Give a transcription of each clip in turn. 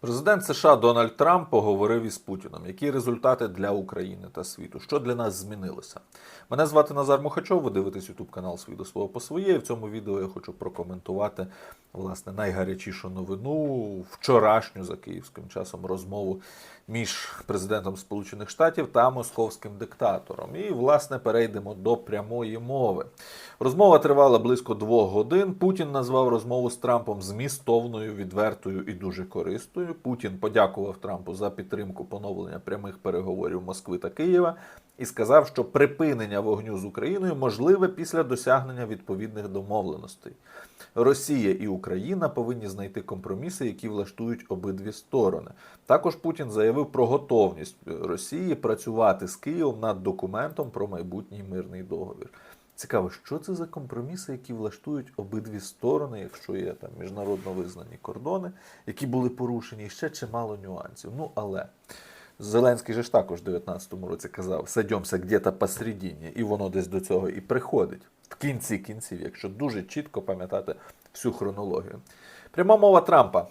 Президент США Дональд Трамп поговорив із Путіном. Які результати для України та світу? Що для нас змінилося? Мене звати Назар Мухачов. Ви дивитесь Ютуб канал «Свій до слова по своє. І в цьому відео я хочу прокоментувати власне найгарячішу новину вчорашню за київським часом розмову між президентом Сполучених Штатів та московським диктатором. І власне перейдемо до прямої мови. Розмова тривала близько двох годин. Путін назвав розмову з Трампом змістовною, відвертою і дуже корисною. Путін подякував Трампу за підтримку поновлення прямих переговорів Москви та Києва і сказав, що припинення вогню з Україною можливе після досягнення відповідних домовленостей. Росія і Україна повинні знайти компроміси, які влаштують обидві сторони. Також Путін заявив про готовність Росії працювати з Києвом над документом про майбутній мирний договір. Цікаво, що це за компроміси, які влаштують обидві сторони, якщо є там міжнародно визнані кордони, які були порушені, і ще чимало нюансів. Ну але Зеленський же ж також в 19-му році казав, садьомося где-то посередині, і воно десь до цього і приходить. В кінці кінців, якщо дуже чітко пам'ятати всю хронологію. Пряма мова Трампа.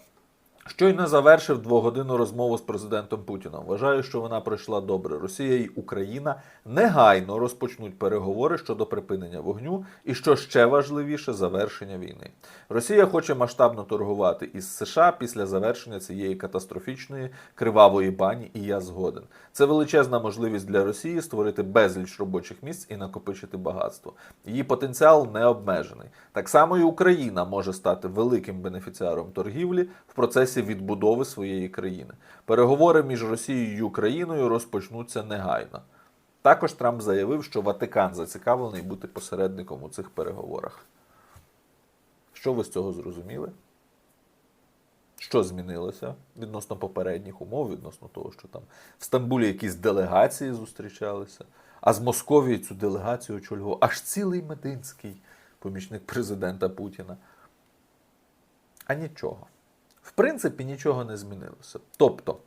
Щойно завершив двогодинну розмову з президентом Путіном. Вважаю, що вона пройшла добре. Росія і Україна негайно розпочнуть переговори щодо припинення вогню і, що ще важливіше, завершення війни. Росія хоче масштабно торгувати із США після завершення цієї катастрофічної кривавої бані, і я згоден. Це величезна можливість для Росії створити безліч робочих місць і накопичити багатство. Її потенціал не обмежений. Так само і Україна може стати великим бенефіціаром торгівлі в процесі відбудови своєї країни. Переговори між Росією і Україною розпочнуться негайно. Також Трамп заявив, що Ватикан зацікавлений бути посередником у цих переговорах. Що ви з цього зрозуміли? Що змінилося відносно попередніх умов, відносно того, що там в Стамбулі якісь делегації зустрічалися, а з Московії цю делегацію очолював аж цілий Мединський помічник президента Путіна. А нічого. В принципі, нічого не змінилося. Тобто,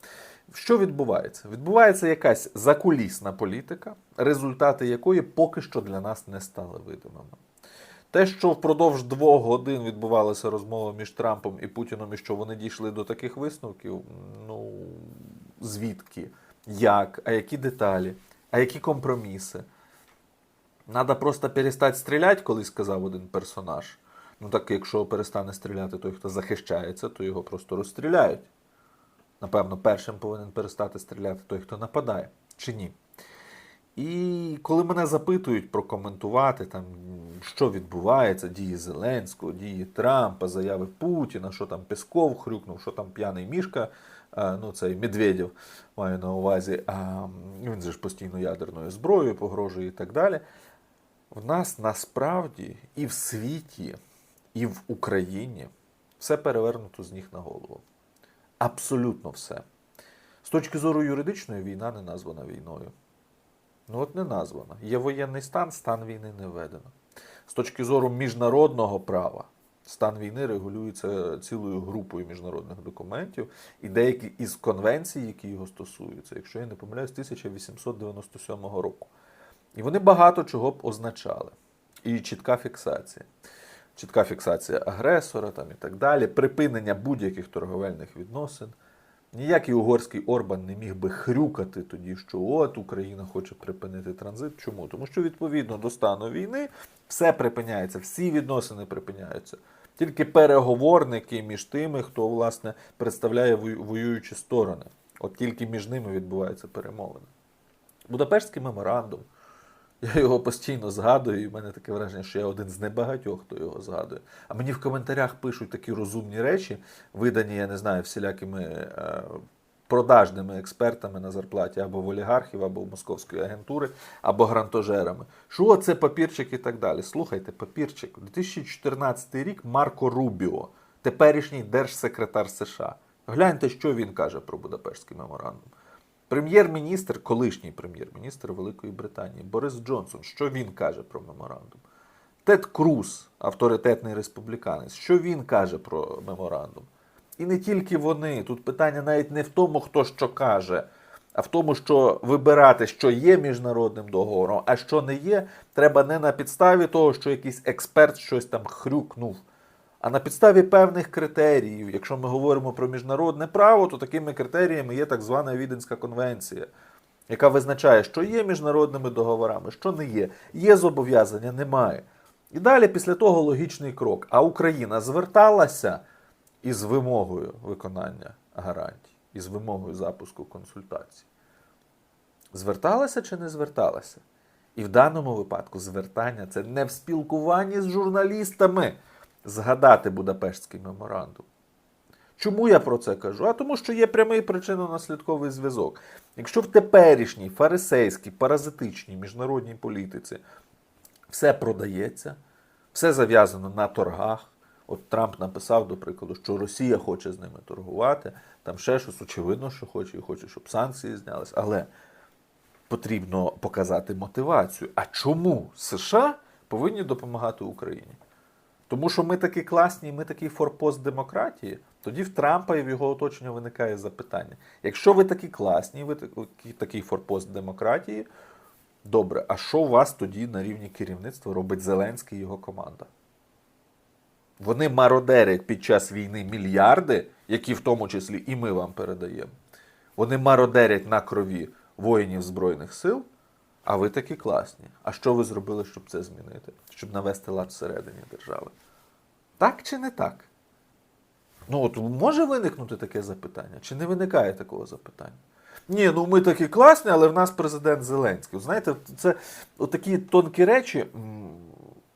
що відбувається? Відбувається якась закулісна політика, результати якої поки що для нас не стали видимими. Те, що впродовж двох годин відбувалася розмова між Трампом і Путіном, і що вони дійшли до таких висновків, ну звідки, як, а які деталі, а які компроміси. Надо просто перестати стріляти, колись сказав один персонаж. Ну так, якщо перестане стріляти той, хто захищається, то його просто розстріляють. Напевно, першим повинен перестати стріляти той, хто нападає, чи ні. І коли мене запитують прокоментувати, там, що відбувається, дії Зеленського, дії Трампа, заяви Путіна, що там Песков хрюкнув, що там п'яний мішка, ну цей Медведєв маю на увазі, а, він же ж постійно ядерною зброєю погрожує і так далі. В нас насправді і в світі, і в Україні все перевернуто з ніг на голову. Абсолютно все. З точки зору юридичної, війна не названа війною. Ну от не названа. Є воєнний стан, стан війни не введено. З точки зору міжнародного права, стан війни регулюється цілою групою міжнародних документів і деякі із конвенцій, які його стосуються, якщо я не помиляюсь, 1897 року. І вони багато чого б означали. І чітка фіксація. Чітка фіксація агресора там і так далі, припинення будь-яких торговельних відносин. Ніякий угорський Орбан не міг би хрюкати тоді, що от Україна хоче припинити транзит. Чому? Тому що відповідно до стану війни все припиняється, всі відносини припиняються. Тільки переговорники між тими, хто власне представляє воюючі сторони. От тільки між ними відбуваються перемовини. Будапештський меморандум. Я його постійно згадую, і в мене таке враження, що я один з небагатьох, хто його згадує. А мені в коментарях пишуть такі розумні речі, видані, я не знаю, всілякими е, продажними експертами на зарплаті або в олігархів, або в московської агентури, або грантожерами. Що це папірчик і так далі. Слухайте, папірчик. 2014 рік Марко Рубіо, теперішній держсекретар США. Гляньте, що він каже про Будапештський меморандум. Прем'єр-міністр, колишній прем'єр-міністр Великої Британії Борис Джонсон, що він каже про меморандум? Тед Круз, авторитетний республіканець, що він каже про меморандум? І не тільки вони. Тут питання навіть не в тому, хто що каже, а в тому, що вибирати, що є міжнародним договором, а що не є, треба не на підставі того, що якийсь експерт щось там хрюкнув, А на підставі певних критеріїв, якщо ми говоримо про міжнародне право, то такими критеріями є так звана Віденська конвенція, яка визначає, що є міжнародними договорами, що не є. Є зобов'язання, немає. І далі після того логічний крок. А Україна зверталася із вимогою виконання гарантій, із вимогою запуску консультацій. Зверталася чи не зверталася? І в даному випадку звертання це не в спілкуванні з журналістами згадати Будапештський меморандум. Чому я про це кажу? А тому, що є прямий причинно-наслідковий зв'язок. Якщо в теперішній фарисейській, паразитичній міжнародній політиці все продається, все зав'язано на торгах. От Трамп написав, до прикладу, що Росія хоче з ними торгувати, там ще щось, очевидно, що хоче, і хоче, щоб санкції знялись. Але потрібно показати мотивацію. А чому США повинні допомагати Україні? Тому що ми такі класні, ми такий форпост демократії, тоді в Трампа і в його оточення виникає запитання. Якщо ви такі класні, ви такий форпост демократії, добре, а що у вас тоді на рівні керівництва робить Зеленський і його команда? Вони мародерять під час війни мільярди, які в тому числі і ми вам передаємо. Вони мародерять на крові воїнів Збройних сил, а ви такі класні. А що ви зробили, щоб це змінити? Щоб навести лад всередині держави? Так чи не так? Ну, от може виникнути таке запитання? Чи не виникає такого запитання? Ні, ну ми такі класні, але в нас президент Зеленський. Знаєте, це от такі тонкі речі.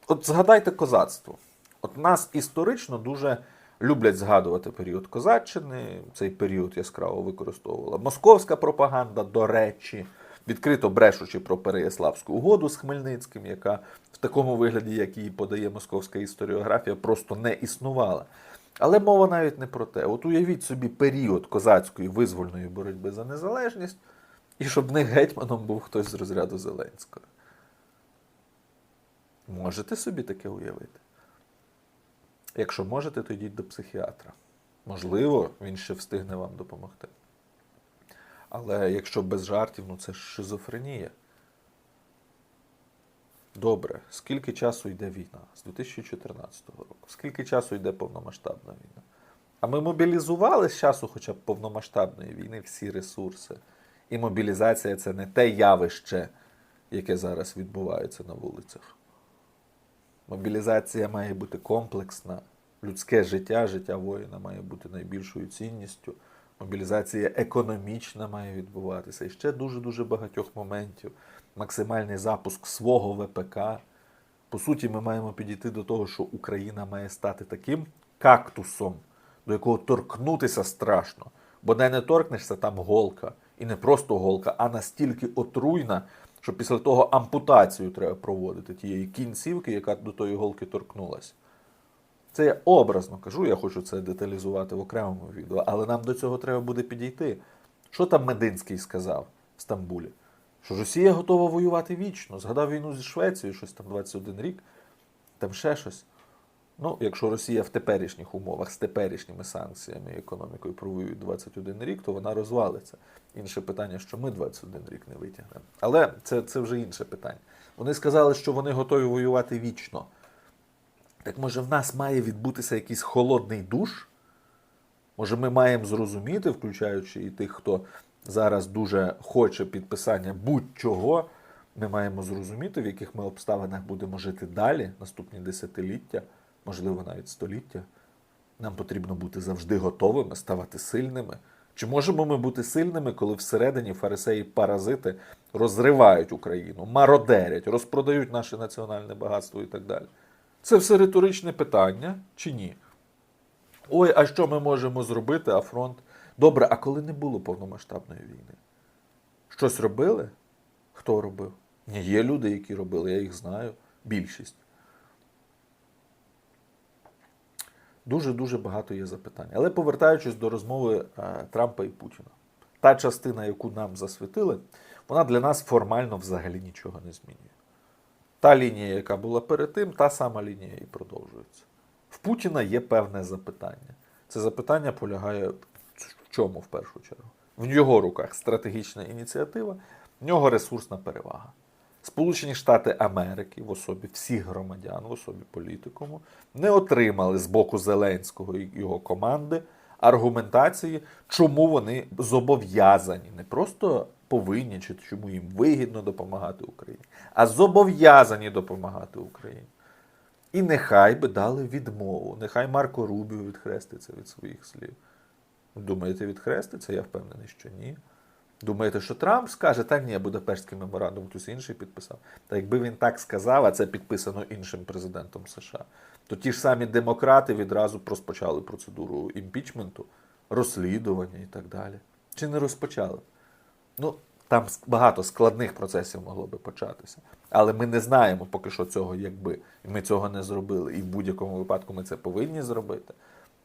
От згадайте козацтво. От нас історично дуже люблять згадувати період козаччини. Цей період яскраво використовувала московська пропаганда, до речі, відкрито брешучи про Переяславську угоду з Хмельницьким, яка в такому вигляді, як її подає московська історіографія, просто не існувала. Але мова навіть не про те. От уявіть собі період козацької визвольної боротьби за незалежність, і щоб не гетьманом був хтось з розряду Зеленського. Можете собі таке уявити? Якщо можете, то йдіть до психіатра. Можливо, він ще встигне вам допомогти. Але якщо без жартів, ну це шизофренія. Добре, скільки часу йде війна? З 2014 року. Скільки часу йде повномасштабна війна? А ми мобілізували з часу хоча б повномасштабної війни всі ресурси. І мобілізація це не те явище, яке зараз відбувається на вулицях. Мобілізація має бути комплексна. Людське життя, життя воїна має бути найбільшою цінністю. Мобілізація економічна має відбуватися. І ще дуже-дуже багатьох моментів. Максимальний запуск свого ВПК. По суті, ми маємо підійти до того, що Україна має стати таким кактусом, до якого торкнутися страшно. Бо де не торкнешся, там голка. І не просто голка, а настільки отруйна, що після того ампутацію треба проводити тієї кінцівки, яка до тої голки торкнулася. Це я образно кажу, я хочу це деталізувати в окремому відео, але нам до цього треба буде підійти. Що там Мединський сказав в Стамбулі? Що Росія готова воювати вічно. Згадав війну зі Швецією, щось там 21 рік, там ще щось. Ну, якщо Росія в теперішніх умовах з теперішніми санкціями і економікою провоює 21 рік, то вона розвалиться. Інше питання, що ми 21 рік не витягнемо. Але це, це вже інше питання. Вони сказали, що вони готові воювати вічно. Так може в нас має відбутися якийсь холодний душ? Може, ми маємо зрозуміти, включаючи і тих, хто зараз дуже хоче підписання будь-чого, ми маємо зрозуміти, в яких ми обставинах будемо жити далі, наступні десятиліття, можливо, навіть століття. Нам потрібно бути завжди готовими, ставати сильними. Чи можемо ми бути сильними, коли всередині фарисеї паразити розривають Україну, мародерять, розпродають наше національне багатство і так далі? Це все риторичне питання чи ні? Ой, а що ми можемо зробити, а фронт? Добре, а коли не було повномасштабної війни? Щось робили? Хто робив? Ні, є люди, які робили, я їх знаю. Більшість. Дуже-дуже багато є запитань. Але повертаючись до розмови е, Трампа і Путіна, та частина, яку нам засвітили, вона для нас формально взагалі нічого не змінює. Та лінія, яка була перед тим, та сама лінія і продовжується. В Путіна є певне запитання. Це запитання полягає в чому в першу чергу? В його руках стратегічна ініціатива, в нього ресурсна перевага. Сполучені Штати Америки в особі всіх громадян, в особі політикуму, не отримали з боку Зеленського і його команди аргументації, чому вони зобов'язані, не просто повинні, чи чому їм вигідно допомагати Україні, а зобов'язані допомагати Україні. І нехай би дали відмову. Нехай Марко Рубіо відхреститься від своїх слів. Думаєте, відхреститься? Я впевнений, що ні. Думаєте, що Трамп скаже, та ні, Будапештський меморандум хтось інший підписав. Та якби він так сказав, а це підписано іншим президентом США, то ті ж самі демократи відразу розпочали процедуру імпічменту, розслідування і так далі. Чи не розпочали? Ну, там багато складних процесів могло би початися. Але ми не знаємо поки що цього, якби. І ми цього не зробили. І в будь-якому випадку ми це повинні зробити.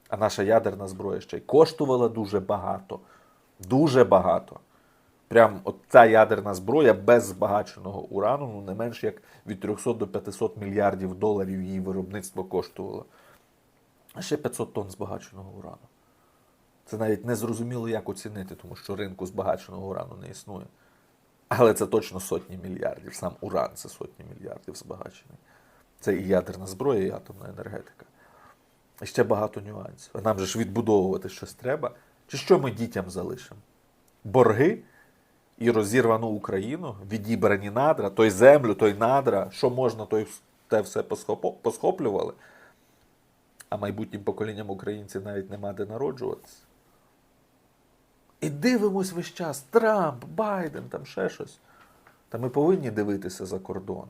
А наша ядерна зброя ще й коштувала дуже багато. Дуже багато. Прям от ця ядерна зброя без збагаченого урану, ну не менш як від 300 до 500 мільярдів доларів її виробництво коштувало. А ще 500 тонн збагаченого урану. Це навіть не зрозуміло, як оцінити, тому що ринку збагаченого урану не існує. Але це точно сотні мільярдів. Сам уран це сотні мільярдів збагачений. Це і ядерна зброя, і атомна енергетика. І ще багато нюансів. Нам же ж відбудовувати щось треба. Чи що ми дітям залишимо? Борги і розірвану Україну, відібрані надра, той землю, той надра, що можна, той те все посхоплювали. А майбутнім поколінням українців навіть нема де народжуватися. І дивимось весь час Трамп, Байден, там ще щось. Та ми повинні дивитися за кордон.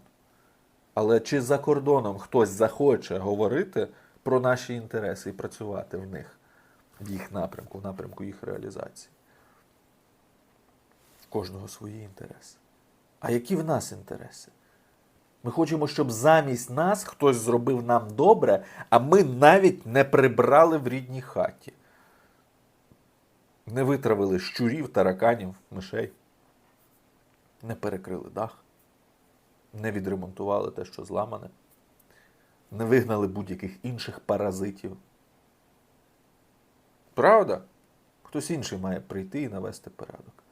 Але чи за кордоном хтось захоче говорити про наші інтереси і працювати в них, в їх напрямку, в напрямку їх реалізації? Кожного свої інтереси. А які в нас інтереси? Ми хочемо, щоб замість нас хтось зробив нам добре, а ми навіть не прибрали в рідній хаті. Не витравили щурів, тараканів, мишей. Не перекрили дах. Не відремонтували те, що зламане. Не вигнали будь-яких інших паразитів. Правда? Хтось інший має прийти і навести порядок.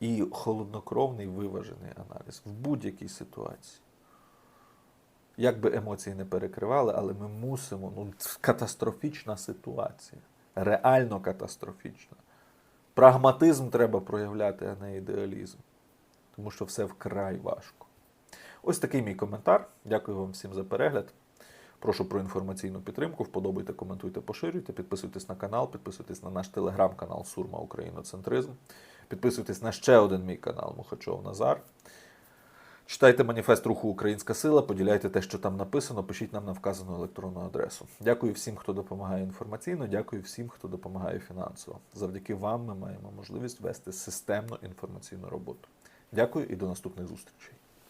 І холоднокровний виважений аналіз в будь-якій ситуації. Як би емоції не перекривали, але ми мусимо. Ну, катастрофічна ситуація. Реально катастрофічна. Прагматизм треба проявляти, а не ідеалізм. Тому що все вкрай важко. Ось такий мій коментар. Дякую вам всім за перегляд. Прошу про інформаційну підтримку. Вподобайте, коментуйте, поширюйте. Підписуйтесь на канал, підписуйтесь на наш телеграм-канал Сурма Україноцентризм. Підписуйтесь на ще один мій канал Мухачов Назар. Читайте маніфест руху Українська сила, поділяйте те, що там написано, пишіть нам на вказану електронну адресу. Дякую всім, хто допомагає інформаційно, дякую всім, хто допомагає фінансово. Завдяки вам ми маємо можливість вести системну інформаційну роботу. Дякую і до наступних зустрічей.